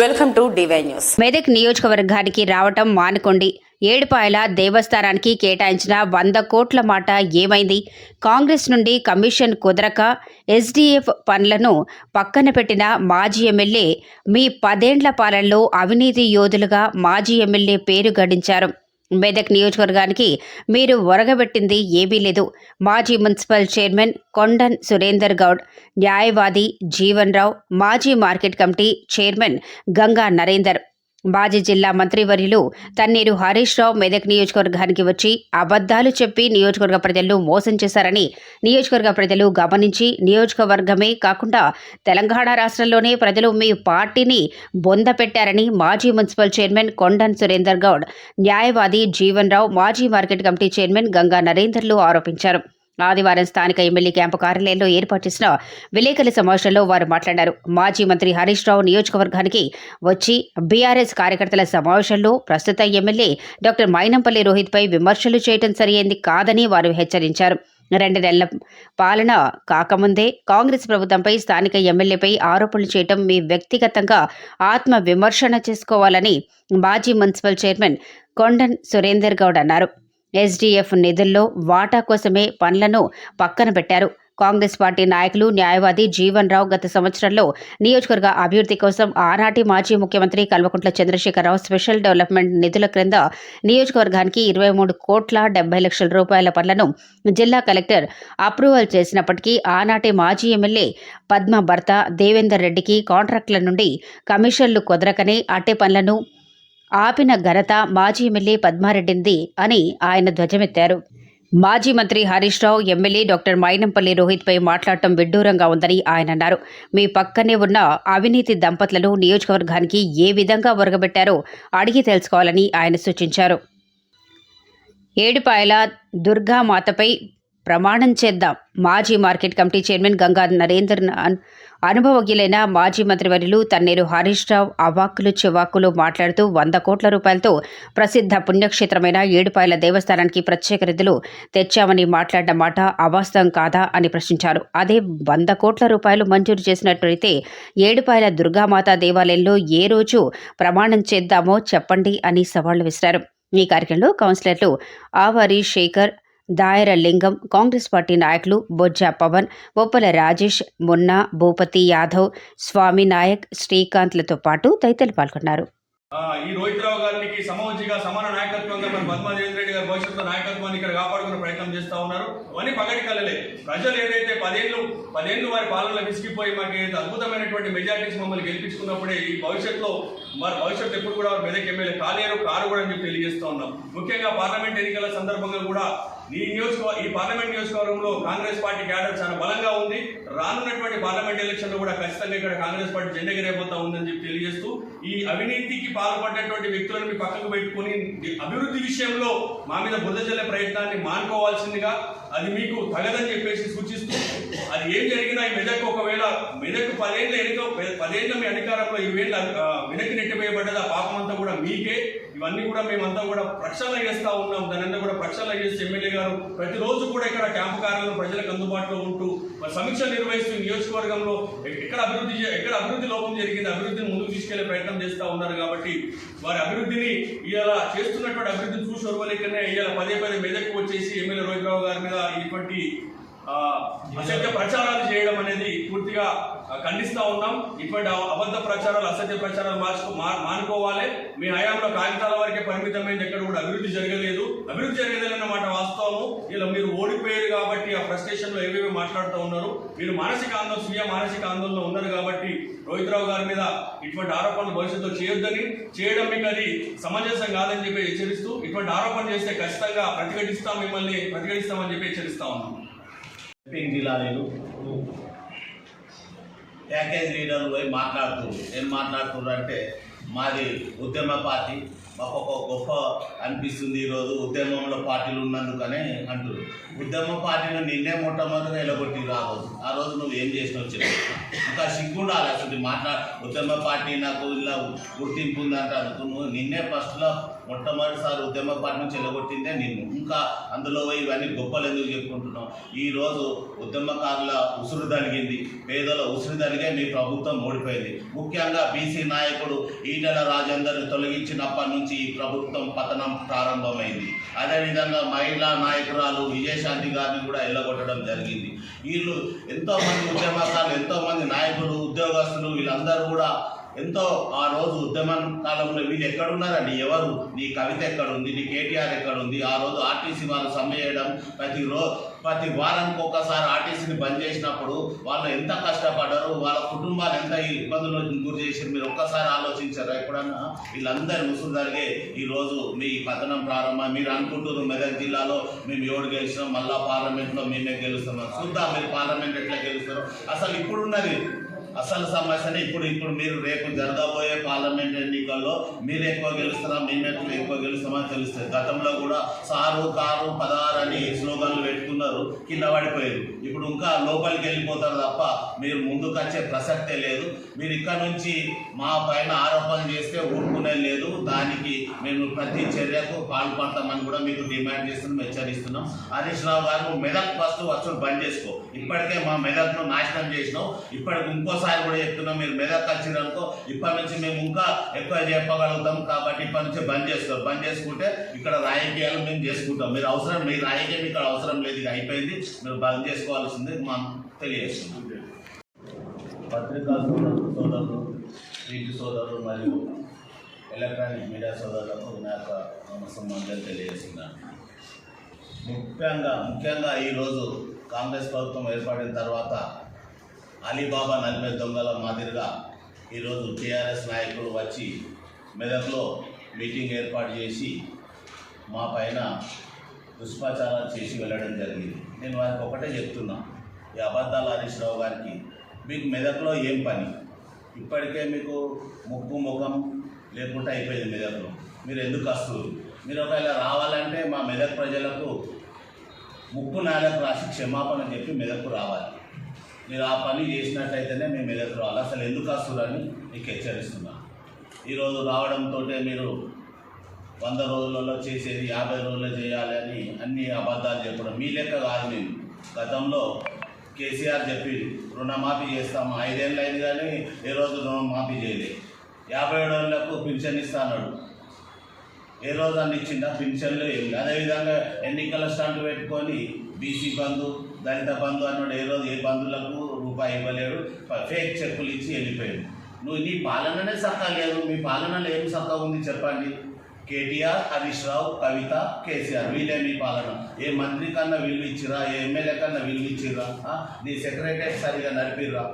Welcome to DY news Medak నియోజకవర్గానికి రావటం మానుకోండి. ఏడుపాయల దేవస్థానానికి కేటాయించిన వంద కోట్ల మాట ఏమైంది? కాంగ్రెస్ నుండి కమిషన్ కుదరక ఎస్డీఎఫ్ పనులను పక్కన పెట్టిన మాజీ ఎమ్మెల్యే మీ పదేండ్ల పాలనలో అవినీతి యోధులుగా మాజీ ఎమ్మెల్యే పేరు గడించారు. మెదక్ నియోజకవర్గానికి మీరు ఒరగబెట్టింది ఏమీ లేదు. మాజీ మున్సిపల్ చైర్మన్ కొండన్ సురేందర్ గౌడ్ న్యాయవాది జీవన్ రావు మాజీ market committee chairman Ganga Narender మాజీ జిల్లా మంత్రివర్యులు తన్నీరు హరీష్ రావు మెదక్ నియోజకవర్గానికి వచ్చి అబద్ధాలు చెప్పి నియోజకవర్గ ప్రజలను మోసం చేశారని నియోజకవర్గ ప్రజలు గమనించి నియోజకవర్గమే కాకుండా తెలంగాణ రాష్ట్రంలోనే ప్రజలు మీ పార్టీని బొంద పెట్టారని మాజీ మున్సిపల్ చైర్మన్ కొండన్ సురేందర్ గౌడ్ న్యాయవాది జీవన్ రావు మాజీ మార్కెట్ కమిటీ చైర్మన్ గంగా నరేందర్లు ఆరోపించారు. ఆదివారం స్థానిక ఎమ్మెల్యే క్యాంపు కార్యాలయంలో ఏర్పాటు చేసిన విలేకరుల సమావేశంలో వారు మాట్లాడారు. మాజీ మంత్రి హరీష్ రావు నియోజకవర్గానికి వచ్చి బీఆర్ఎస్ కార్యకర్తల సమావేశంలో ప్రస్తుత ఎమ్మెల్యే డాక్టర్ మైనంపల్లి రోహిత్పై విమర్శలు చేయడం సరియైంది కాదని వారు హెచ్చరించారు. రెండు నెలల పాలన కాకముందే కాంగ్రెస్ ప్రభుత్వంపై స్థానిక ఎమ్మెల్యేపై ఆరోపణలు చేయటం మీ వ్యక్తిగతంగా ఆత్మ విమర్శన చేసుకోవాలని మాజీ మున్సిపల్ చైర్మన్ కొండన్ సురేందర్ గౌడ్ అన్నారు. ఎస్డీఎఫ్ నిధుల్లో వాటా కోసమే పనులను పక్కన పెట్టారు. కాంగ్రెస్ పార్టీ నాయకులు న్యాయవాది జీవన్ రావు గత సంవత్సరంలో నియోజకవర్గ అభివృద్ధి కోసం ఆనాటి మాజీ ముఖ్యమంత్రి కల్వకుంట్ల చంద్రశేఖరరావు స్పెషల్ డెవలప్మెంట్ నిధుల క్రింద నియోజకవర్గానికి ఇరవై మూడు కోట్ల డెబ్బై లక్షల రూపాయల పనులను జిల్లా కలెక్టర్ అప్రూవల్ చేసినప్పటికీ ఆనాటి మాజీ ఎమ్మెల్యే పద్మ భర్త దేవేందర్ రెడ్డికి కాంట్రాక్టుల నుండి కమిషన్లు కుదరకనే అట్టే పనులను ఆపిన ఘనత మాజీ ఎమ్మెల్యే పద్మారెడ్డింది అని ఆయన ధ్వజమెత్తారు. మాజీ మంత్రి హరీష్ రావు ఎమ్మెల్యే డాక్టర్ మైనంపల్లి రోహిత్పై మాట్లాడటం విడ్డూరంగా ఉందని ఆయన అన్నారు. మీ పక్కనే ఉన్న అవినీతి దంపతులను నియోజకవర్గానికి ఏ విధంగా ఒరగబెట్టారో అడిగి తెలుసుకోవాలని ఆయన సూచించారు. ఏడుపాయల దుర్గామాతపై ప్రమాణం చేద్దాం. మాజీ market committee chairman Ganga Narender అనుభవజ్ఞులైన మాజీ మంత్రివర్యులు తన్నేరు హరీష్ రావు అవాక్కులు చివాక్కులు మాట్లాడుతూ వంద కోట్ల రూపాయలతో ప్రసిద్ధ పుణ్యక్షేత్రమైన ఏడుపాయల దేవస్థానానికి ప్రత్యేక నిధులు తెచ్చామని మాట్లాడిన మాట అవాస్తవం కాదా అని ప్రశ్నించారు. అదే వంద కోట్ల రూపాయలు మంజూరు చేసినట్లయితే ఏడుపాయల దుర్గామాత దేవాలయంలో ఏ రోజు ప్రమాణం చేద్దామో చెప్పండి అని సవాళ్ళు విసిరారు. ఈ కార్యక్రమంలో కౌన్సిలర్లు ఆవారి శేఖర్ దాయర లింగం కాంగ్రెస్ పార్టీ నాయకులు బొజ్జా పవన్ బొప్పల రాజేష్ మున్నా భూపతి యాదవ్ స్వామి నాయక్ శ్రీకాంత్లతో పాటు తదితరులు పాల్గొన్నారు. ఈ రోహిత్ రావు గారికి సమోచిగా సమాన నాయకత్వంగా మన పద్మాదేవి రెడ్డి గారి భవిష్యత్తు నాయకత్వాన్ని ఇక్కడ కాపాడుకునే ప్రయత్నం చేస్తూ ఉన్నారు. అవన్నీ పగటి కలలే. ప్రజలు ఏదైతే పదేళ్ళు పదేళ్ళు వారి పాలనలో విసిగిపోయి మాకు ఏదైతే అద్భుతమైనటువంటి మెజార్టీస్ మమ్మల్ని గెలిపించుకున్నప్పుడే ఈ భవిష్యత్తులో మరి భవిష్యత్తు ఎప్పుడు కూడా వారు మెదక్ ఎమ్మెల్యే కాలేరు కారు కూడా అని చెప్పి తెలియజేస్తా ఉన్నాం. ముఖ్యంగా పార్లమెంట్ ఎన్నికల సందర్భంగా కూడా ఈ నియోజకవర్గ ఈ పార్లమెంట్ నియోజకవర్గంలో కాంగ్రెస్ పార్టీ క్యాడర్ చాలా బలంగా ఉంది. రానున్నటువంటి పార్లమెంట్ ఎలక్షన్లో కూడా ఖచ్చితంగా ఇక్కడ కాంగ్రెస్ పార్టీ జెండగిరేపోతా ఉందని చెప్పి తెలియజేస్తూ ఈ అవినీతికి పాల్పడినటువంటి వ్యక్తులను మీ పక్కకు పెట్టుకుని అభివృద్ధి విషయంలో మా మీద బుద్ధజల్లే ప్రయత్నాన్ని మానుకోవాల్సిందిగా అది మీకు తగదని చెప్పేసి సూచిస్తూ అది ఏం జరిగినా ఈ మెదక్ ఒకవేళ మెదక్ పదేళ్ళ ఎన్నిక పదేళ్ళ మీ అధికారంలో ఈ వేళ వెనక్కి నెట్టివేయబడ్డది ఆ పాపం అంతా కూడా మీకే. ఇవన్నీ కూడా మేమంతా కూడా ప్రక్షాళన చేస్తూ ఉన్నాం. దాని అంతా కూడా ప్రక్షాళన చేసి ఎమ్మెల్యే గారు ప్రతిరోజు కూడా ఇక్కడ క్యాంపు కార్యాలయంలో ప్రజలకు అందుబాటులో ఉంటూ మరి సమీక్ష నిర్వహిస్తూ నియోజకవర్గంలో ఎక్కడ అభివృద్ధి ఎక్కడ అభివృద్ధి లోపం జరిగింది అభివృద్ధిని ముందుకు తీసుకెళ్ళే ప్రయత్నం చేస్తూ ఉన్నారు కాబట్టి వారి అభివృద్ధిని ఇలా చేస్తున్నటువంటి అభివృద్ధిని చూసి ఒరవలేకనే ఇలా పదే పదే మెదక్కు వచ్చేసి ఎమ్మెల్యే రోహితరావు గారి మీద ఇటువంటి అసత్య ప్రచారాలు చేయడం అనేది పూర్తిగా ఖండిస్తూ ఉన్నాం ఇటువంటి అబద్ధ ప్రచారాలు అసత్య ప్రచారాలు మార్చుకో మానుకోవాలి మీ హయాంలో కాగితాల వరకే పరిమితమైంది ఎక్కడ కూడా అభివృద్ధి జరగలేదు అభివృద్ధి జరగలేదన్నమాట వాస్తవము ఇలా మీరు ఓడిపోయారు కాబట్టి ఆ ఫ్రస్ట్రేషన్లో ఏవేవి మాట్లాడుతూ ఉన్నారు మీరు మానసిక ఆందోళన స్వీయ మానసిక ఆందోళన ఉన్నారు కాబట్టి రోహిత్ రావు గారి మీద ఇటువంటి ఆరోపణలు భవిష్యత్తులో చేయొద్దని చేయడం మీకు అది సమంజసం కాదని చెప్పి హెచ్చరిస్తూ ఇటువంటి ఆరోపణ చేస్తే ఖచ్చితంగా ప్రతిఘటిస్తాం మిమ్మల్ని ప్రతిఘటిస్తామని చెప్పి హెచ్చరిస్తా ఉన్నాం జిల్లా ప్యాకేజ్ లీడర్లు పోయి మాట్లాడుతున్నారు ఏం మాట్లాడుతున్నారు అంటే మాది ఉద్యమ పార్టీ మాకు ఒక గొప్ప అనిపిస్తుంది ఈరోజు ఉద్యమంలో పార్టీలు ఉన్నందుకనే అంటున్నారు ఉద్యమ పార్టీని నిన్నే మొట్టమొదటిగా ఎలగొట్టి ఆ ఆ రోజు నువ్వు ఏం చేసినావు చెప్పు. ఇంకా సిగ్గుండాలి అసలు మాట్లా ఉద్యమ పార్టీ నాకు ఇలా గుర్తింపు ఉందంటే నువ్వు నిన్నే ఫస్ట్లో మొట్టమొదటిసారి ఉద్యమ పార్టీ నుంచి వెళ్ళగొట్టిందే నిన్ను. ఇంకా అందులో ఇవన్నీ గొప్పలు ఎందుకు చెప్పుకుంటున్నాం ఈరోజు ఉద్యమకారుల ఉసురు తలిగింది పేదల ఉసురు తలిగే మీ ప్రభుత్వం ఓడిపోయింది. ముఖ్యంగా బీసీ నాయకుడు ఈటల రాజేందర్ని తొలగించినప్పటి నుంచి ఈ ప్రభుత్వం పతనం ప్రారంభమైంది. అదేవిధంగా మహిళా నాయకురాలు విజయశాంతి గారిని కూడా ఎల్లగొట్టడం జరిగింది. వీళ్ళు ఎంతోమంది ఉద్యమకారులు ఎంతో మంది నాయకులు ఉద్యోగస్తులు వీళ్ళందరూ కూడా ఎంతో ఆ రోజు ఉద్యమం కాలంలో వీళ్ళు ఎక్కడున్నారండి? ఎవరు? నీ కవిత ఎక్కడుంది? నీ కేటీఆర్ ఎక్కడుంది? ఆ రోజు ఆర్టీసీ వాళ్ళు సమ్మె చేయడం ప్రతి రో ప్రతి వారానికి ఒక్కసారి ఆర్టీసీని బంద్ చేసినప్పుడు వాళ్ళు ఎంత కష్టపడ్డారు? వాళ్ళ కుటుంబాలు ఎంత ఇబ్బందులు గురి చేసి మీరు ఒక్కసారి ఆలోచించారా ఎప్పుడన్నా? వీళ్ళందరి ముసుగు జరిగే ఈరోజు మీ పతనం ప్రారంభం. మీరు అనుకుంటున్నారు మెదక్ జిల్లాలో మేము ఎవరు గెలిచినాం? మళ్ళా పార్లమెంట్లో మేమే గెలుస్తున్నాం. చూద్దాం మీరు పార్లమెంట్ ఎట్లా గెలుస్తారో. అసలు ఇప్పుడున్నది అసలు సమస్యని ఇప్పుడు ఇప్పుడు మీరు రేపు జరగబోయే పార్లమెంట్ ఎన్నికల్లో మీరు ఎక్కువ గెలుస్తారా మేము ఎక్కువ గెలుస్తామని తెలుస్తుంది. గతంలో కూడా సారు కారు పదహారు అని స్లోగన్లు పెట్టుకున్నారు కింద పడిపోయారు. ఇప్పుడు ఇంకా లోపలికి వెళ్ళిపోతారు తప్ప మీరు ముందుకు వచ్చే ప్రసక్తే లేదు. మీరు ఇక్కడ నుంచి మా పైన ఆరోపణలు చేస్తే ఊరుకునే లేదు. దానికి మేము ప్రతి చర్యకు పాల్పడతామని కూడా మీకు డిమాండ్ చేస్తున్నాం హెచ్చరిస్తున్నాం. హరీష్ రావు గారు మెదక్ ఫస్ట్ వచ్చి బంద్ చేసుకో. ఇప్పటికే మా మెదక్ను నాశనం చేసినాం. ఇప్పటికి ఇంకో ఇంకోసారి కూడా చెప్తున్నాం మీరు మెదక్ వచ్చిరనుకో ఇప్పటి నుంచి మేము ఇంకా ఎక్కువ చెప్పగలుగుతాం కాబట్టి ఇప్పటి నుంచి బంద్ చేసుకో బంద్ చేసుకుంటే ఇక్కడ రాజకీయాలు మేము చేసుకుంటాం. మీరు అవసరం మీ రాజకీయం ఇక్కడ అవసరం లేదు అయిపోయింది మీరు బంద్ చేసుకోవాల్సింది మనం తెలియజేస్తున్నాం. పత్రికా సోదరులు వీటి టీవీ సోదరులు మరియు ఎలక్ట్రానిక్ మీడియా సోదరులకు నా యొక్క నమస్కారం తెలియజేస్తున్నాను. ముఖ్యంగా ముఖ్యంగా ఈరోజు కాంగ్రెస్ ప్రభుత్వం ఏర్పడిన తర్వాత అలీబాబా నలభై దొంగల మాదిరిగా ఈరోజు టీఆర్ఎస్ నాయకులు వచ్చి మెదక్లో మీటింగ్ ఏర్పాటు చేసి మా పైన దుష్ప్రచారం చేసి వెళ్ళడం జరిగింది. నేను వారికి ఒకటే చెప్తున్నా ఈ అబద్ధాలు హరీష్ రావు గారికి. మీకు మెదక్లో ఏం పని? ఇప్పటికే మీకు ముక్కు ముఖం లేకుండా అయిపోయింది మెదక్లో. మీరు ఎందుకు వస్తున్నారు మీరు ఒకవేళ రావాలంటే మా మెదక్ ప్రజలకు ముక్కు నాలకు రాసి క్షమాపణ చెప్పి మెదక్కు రావాలి. మీరు ఆ పని చేసినట్టయితేనే మేము ఎదురుకోవాలి అసలు ఎందుకు వస్తున్నారని మీకు హెచ్చరిస్తున్నా. ఈరోజు రావడంతో మీరు వంద రోజులలో చేసేది యాభై రోజుల్లో చేయాలి అని అన్ని అబద్ధాలు చెప్పడం. మీ లెక్క కాదు మేము గతంలో కేసీఆర్ చెప్పి రుణమాఫీ చేస్తాము ఐదేళ్ళు అయింది కానీ ఏ రోజు రుణమాఫీ చేయలేదు యాభై ఏడేళ్ళకు పింఛన్ ఇస్తా అన్నాడు. ఏ రోజు అన్ని ఇచ్చిందా పింఛన్లు. ఏమి అదేవిధంగా ఎన్నికల స్టాండ్ పెట్టుకొని బీసీ బంధు దళిత బంధు అన్నాడు ఏ రోజు ఏ బంధువులకు రూపాయి ఇవ్వలేడు ఫేక్ చెక్కులు ఇచ్చి వెళ్ళిపోయాడు. నువ్వు నీ పాలననే సత్తా లేదు మీ పాలనలో ఏం సత్తా ఉంది చెప్పండి? కేటీఆర్ హరీష్ రావు కవిత కేసీఆర్ వీళ్ళే మీ పాలన. ఏ మంత్రి కన్నా విలువ ఇచ్చిరా ఏ ఎమ్మెల్యే కన్నా విలువ ఇచ్చిరా నీ సెక్రటరీ సరిగా నడిపిర్రా?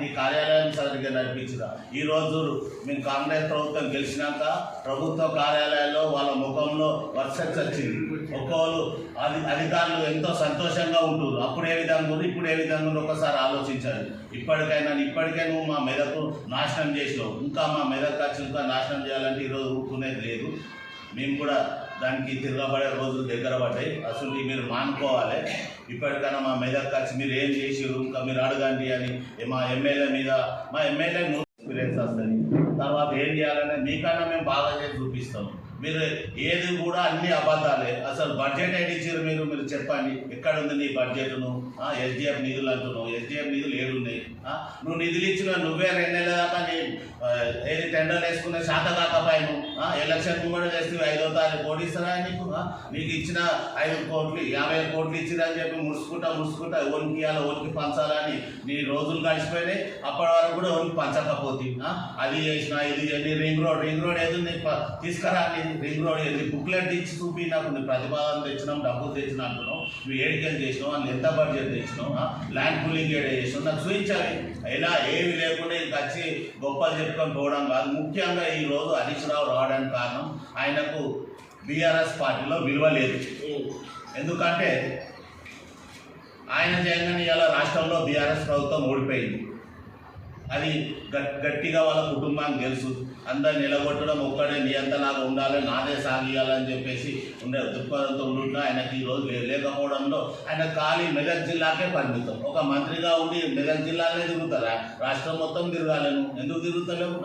నీ కార్యాలయం సరిగా నడిపించిరా ఈరోజు మేము కాంగ్రెస్ ప్రభుత్వం గెలిచినాక ప్రభుత్వ కార్యాలయాల్లో వాళ్ళ ముఖంలో వర్షక్స్ వచ్చింది ఒక్కోళ్ళు అది అధికారులు ఎంతో సంతోషంగా ఉంటున్నారు అప్పుడు ఏ విధంగా ఉంది ఇప్పుడు ఏ విధంగా ఉంది ఒకసారి ఆలోచించాలి. ఇప్పటికైనా ఇప్పటికే నువ్వు మా మెదకు నాశనం చేసినావు. ఇంకా మా మెదక్ వచ్చి ఇంకా నాశనం చేయాలంటే ఈరోజు ఊరుకునేది లేదు. మేము కూడా దానికి తిరగబడే రోజులు దగ్గర పడ్డాయి. అసలు మీరు మానుకోవాలి. ఇప్పటికైనా మా మెదక్ వచ్చి మీరు ఏం చేసిర్రు? ఇంకా మీరు అడగండి అని మా ఎమ్మెల్యే మీద మా ఎమ్మెల్యే ఎక్స్పీరియన్స్ వస్తుంది తర్వాత ఏం చేయాలనే మీకన్నా మేము బాగా చేసి చూపిస్తాం. మీరు ఏది కూడా అన్ని అబద్ధాలే. అసలు బడ్జెట్ ఏది ఇచ్చారు మీరు? మీరు చెప్పండి. ఎక్కడ ఉంది నీ బడ్జెట్ను ఎస్డిఎఫ్ నిధులు అంటున్నావు. ఎస్డిఎఫ్ నిధులు ఏడున్నాయి. నువ్వు నిధులు ఇచ్చిన నువ్వే రెండు నెలల దాకా నీ ఏది టెండర్ వేసుకునే శాత కాకపోయాను ఎలక్షన్ కూడా చేస్తే ఐదో తారీఖు ఓడిస్తారా నీకు? నీకు ఇచ్చిన ఐదు కోట్లు యాభై కోట్లు ఇచ్చిరని చెప్పి ముడుచుకుంటా ముడుచుకుంటా ఓనికి ఇవ్వాలి ఓనికి పంచాలని నీ రోజులు గడిచిపోయినాయి. అప్పటి వరకు కూడా ఓనికి పంచకపోతే. అది చేసిన ఇది రింగ్ రోడ్ రింగ్ రోడ్ ఏది నీకు తీసుకురా నీ రింగ్ రోడ్ ఏది బుక్లెట్ ఇచ్చి చూపి నాకు నీ ప్రతిపాదన తెచ్చినాం డబ్బులు తెచ్చిన అంటున్నావు నువ్వు ఏడికెళ్ళి చేసినావు అని ఎంత బడ్జెట్ తెచ్చినావు ఆ? ల్యాండ్ పూలింగ్ ఏడే చేసినావు నాకు చూపించాలి. అయినా ఏమి లేకుండా ఇంక వచ్చి గొప్పలు చెప్పుకొని పోవడం కాదు. ముఖ్యంగా ఈ రోజు హరీష్ రావు రావడానికి కారణం ఆయనకు బీఆర్ఎస్ పార్టీలో విలువ లేదు. ఎందుకంటే ఆయన జగన్ ఇలా రాష్ట్రంలో బీఆర్ఎస్ ప్రభుత్వం ఓడిపోయింది. అది గట్టిగా వాళ్ళ కుటుంబానికి తెలుసు. అందరు నిలగొట్టడం ఒక్కడే నియంత్రణగా ఉండాలి నాదే సాగియాలని చెప్పేసి ఉండే దృక్పథంతో ఉంటుంటే ఆయనకి ఈ రోజు లేకపోవడంలో ఆయన ఖాళీ మెదక్ జిల్లాకే పరిమితం. ఒక మంత్రిగా ఉండి మెదక్ జిల్లాలే తిరుగుతారా? రాష్ట్రం మొత్తం తిరగాలను ఎందుకు తిరుగుతలేము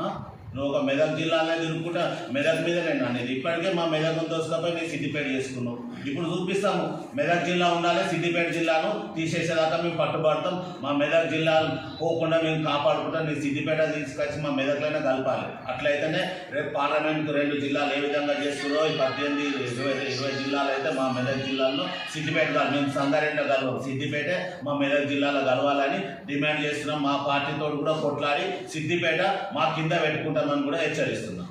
నువ్వు ఒక మెదక్ జిల్లాలో తిరుగుకుంటా మెదక్ మీద నేను అనేది ఇప్పటికే మా మెదక్ దోసుకపోయి నేను సిద్దిపేట చేసుకున్నావు. ఇప్పుడు చూపిస్తాము మెదక్ జిల్లా ఉండాలి సిద్దిపేట జిల్లాను తీసేసేదాకా మేము పట్టుబడతాం. మా మెదక్ జిల్లా పోకుండా మేము కాపాడుకుంటాం. నేను సిద్దిపేట తీసుకొచ్చి మా మెదక్లైనా కలపాలి. అట్లయితేనే రేపు పార్లమెంట్కు రెండు జిల్లాలు ఏ విధంగా చేస్తున్నారో ఈ పద్దెనిమిది ఇరవై ఇరవై జిల్లాలు అయితే మా మెదక్ జిల్లాలో సిద్దిపేట కాదు మేము సంగారెడ్డి కలవం సిద్దిపేట మా మెదక్ జిల్లాలో కలవాలని డిమాండ్ చేస్తున్నాం. మా పార్టీతో కూడా కొట్లాడి సిద్దిపేట మా కింద పెట్టుకుంటామని కూడా హెచ్చరిస్తున్నాం.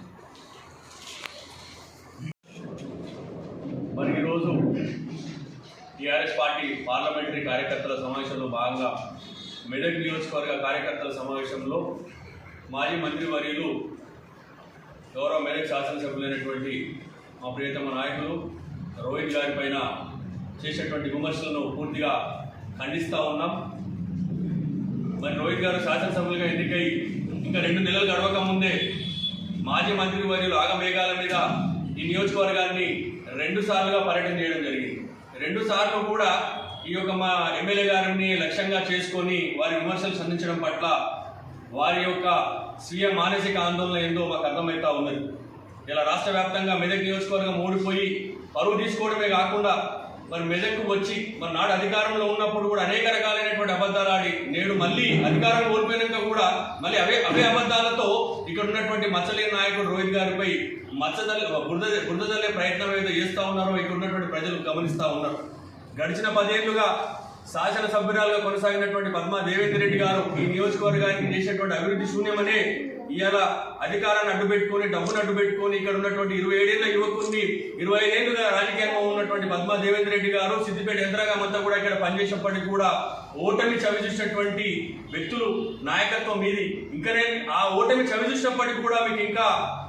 మరి ఈరోజు టీఆర్ఎస్ పార్టీ పార్లమెంటరీ కార్యకర్తల సమావేశంలో భాగంగా మెదక్ నియోజకవర్గ కార్యకర్తల సమావేశంలో మాజీ మంత్రివర్యులు గౌరవ మెదక్ శాసనసభ్యులైనటువంటి మా ప్రియతమ నాయకులు రోహిత్ గారి పైన చేసేటువంటి విమర్శలను పూర్తిగా ఖండిస్తూ ఉన్నాం. మరి రోహిత్ గారు శాసనసభ్యులుగా ఎన్నికై ఇంకా రెండు నెలలు గడవక ముందే మాజీ మంత్రి వర్యులు ఆగమేఘాల మీద ఈ నియోజకవర్గాన్ని రెండు సార్లుగా పర్యటన చేయడం జరిగింది. రెండు సార్లు కూడా ఈ యొక్క మా ఎమ్మెల్యే గారిని లక్ష్యంగా చేసుకొని వారి విమర్శలు సంధించడం పట్ల వారి యొక్క స్వీయ మానసిక ఆందోళన ఏందో మాకు అర్థమవుతా ఉన్నది. ఇలా రాష్ట్ర వ్యాప్తంగా మెదక్ నియోజకవర్గం ఓడిపోయి పరువు తీసుకోవడమే కాకుండా మరి మెదక్కు వచ్చి మరి నాడు అధికారంలో ఉన్నప్పుడు కూడా అనేక రకాలైనటువంటి అబద్ధాలు ఆడి నేడు మళ్ళీ అధికారం కోల్పోయినాక కూడా మళ్ళీ అవే అవే అబద్ధాలతో ఇక్కడ ఉన్నటువంటి మచ్చలేని నాయకుడు రోహిత్ గారిపై మచ్చదల్ బురద బురదల్లే ప్రయత్నం ఏదో చేస్తూ ఉన్నారో ఇక్కడ ఉన్నటువంటి ప్రజలు గమనిస్తూ ఉన్నారు. గడిచిన పదేళ్ళుగా శాసనసభ్యురాలుగా కొనసాగినటువంటి పద్మా దేవేంద్ర రెడ్డి గారు ఈ నియోజకవర్గానికి చేసినటువంటి అభివృద్ధి శూన్యమనే ఇవాళ అధికారాన్ని అడ్డుపెట్టుకొని డబ్బును అడ్డుపెట్టుకొని ఇక్కడ ఉన్నటువంటి ఇరవై ఏడేళ్ళ యువకుడిని ఇరవై ఐదేళ్ళుగా రాజకీయంగా ఉన్నటువంటి పద్మా దేవేంద్ర రెడ్డి గారు సిద్దిపేట యంత్రాంగం అంతా కూడా ఇక్కడ పనిచేసినప్పటికీ కూడా ఓటమి చవిచూసినటువంటి వ్యక్తులు నాయకత్వం మీది. ఇంకా ఆ ఓటమి చవిచూసినప్పటికీ కూడా మీకు ఇంకా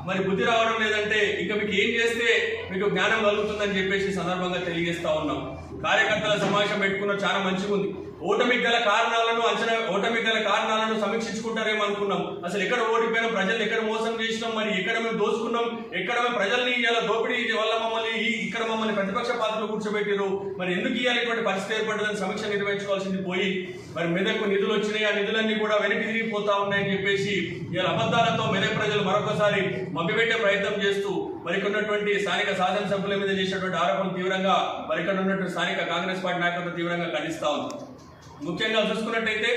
మరి బుద్ధి రావడం లేదంటే ఇంకా మీకు ఏం చేస్తే మీకు జ్ఞానం కలుగుతుందని చెప్పేసి సందర్భంగా తెలియజేస్తా ఉన్నాం. కార్యకర్తల సమావేశం పెట్టుకున్న చాలా మంచిగా ఉంది. ఓటమికి గల కారణాలను అంచనా ఓటమికి గల కారణాలను సమీక్షించుకుంటారేమో అనుకున్నాం అసలు ఎక్కడ ఓడిపోయినాం ప్రజలు ఎక్కడ మోసం చేసినాం మరి ఎక్కడ మేము దోచుకున్నాం ఎక్కడ మేము ప్రజల్ని ఇలా దోపిడీ వల్ల మమ్మల్ని ఈ- ఇక్కడ మమ్మల్ని ప్రతిపక్ష పాత్రలో కూర్చోబెట్టారు మరి ఎందుకు ఇవ్వాలి ఇటువంటి పరిస్థితి ఏర్పడ్డదని సమీక్ష నిర్వహించుకోవాల్సింది పోయి మరి మెదక్కు నిధులు వచ్చినాయి ఆ నిధులన్నీ కూడా వెనక్కి తిరిగిపోతా ఉన్నాయని చెప్పేసి ఇలా అబద్ధాలతో మెదక్ ప్రజలు మరొకసారి మభ్యపెట్టే ప్రయత్నం చేస్తూ మరికొన్నటువంటి స్థానిక సాధన సభ్యుల మీద చేసినటువంటి ఆరోపణలు తీవ్రంగా మరికొన్నటువంటి స్థానిక కాంగ్రెస్ పార్టీ నాయకత్వం తీవ్రంగా ఖండిస్తా ఉంది. ముఖ్యంగా చూసుకున్నట్టయితే